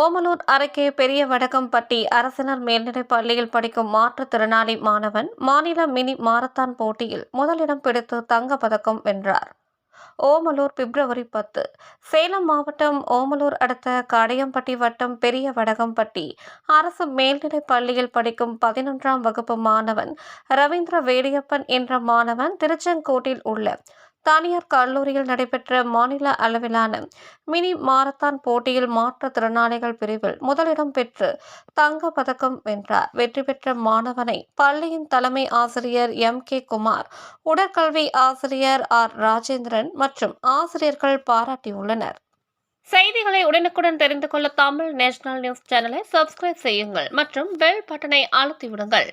ஓமலூர் அருகே பெரிய வடகம்பட்டி அரசினர் மேல்நிலைப் பள்ளியில் படிக்கும் மாற்றுத்திறனாளி மாணவன் மாநில மினி மாரத்தான் போட்டியில் முதலிடம் பிடித்து தங்கப்பதக்கம் வென்றார். ஓமலூர் பிப்ரவரி பத்து சேலம் மாவட்டம் ஓமலூர் அடுத்த காடையம்பட்டி வட்டம் பெரிய வடகம்பட்டி. அரசு மேல்நிலைப் பள்ளியில் படிக்கும் பதினொன்றாம் வகுப்பு மாணவன் ரவீந்திர வேடியப்பன் என்ற மாணவன் திருச்செங்கோட்டில் உள்ள தனியார் கல்லூரியில் நடைபெற்ற மாநில அளவிலான மினி மாரத்தான் போட்டியில் மாற்றுத்திறனாளிகள் பிரிவில் முதலிடம் பெற்று தங்க பதக்கம் வென்றார். வெற்றி பெற்ற மாணவனை பள்ளியின் தலைமை ஆசிரியர் எம். கே. குமார் உடற்கல்வி ஆசிரியர் ஆர். ராஜேந்திரன் மற்றும் ஆசிரியர்கள் பாராட்டியுள்ளனர். செய்திகளை உடனுக்குடன் தெரிந்து கொள்ள தமிழ் நேஷனல் நியூஸ் சேனலை சப்ஸ்கிரைப் செய்யுங்கள் மற்றும் பெல் பட்டனை அழுத்திவிடுங்கள்.